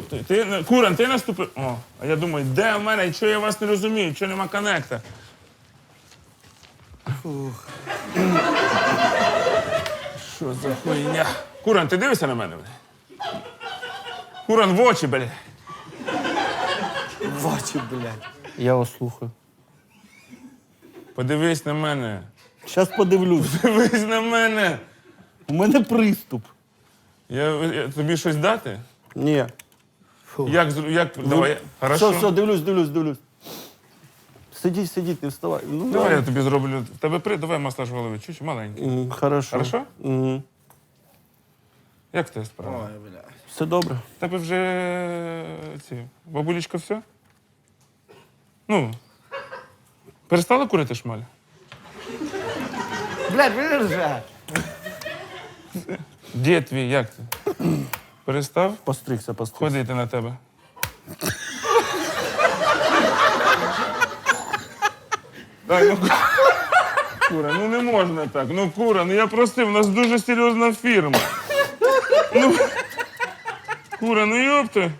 Ти, Куран, ти наступив. О, а я думаю, де в мене, що я вас не розумію, що нема коннекта. Що за хуйня? Куран, ти дивишся на мене? бля? Куран в очі, бля. В очі, блядь. Я вас слухаю. Подивись на мене. Зараз подивлюсь. Дивись на мене. У мене приступ. Я, я- тобі щось дати? Ні. Як, як, давай, хорошо. Все, все, дивлюсь, дивлюсь, дивлюсь. Сидіть, сидіть, не вставай. Ну, Давай я тобі зроблю. Тебе при, давай масаж голови, чуть маленький. М, Хорошо. Хорошо? Угу. Як тебе справа? Ой, бля. Все добре. В Тебе вже ці, бабулечка все? Ну. Перестала курити шмаль? Блядь, виржать. Дід твій, як ти? Перестав Постригся, постригся. ходити на тебе? Дай, ну, кура, ну не можна так. Ну, кура, ну я просив, у нас дуже серйозна фірма. Ну, кура, ну йопти.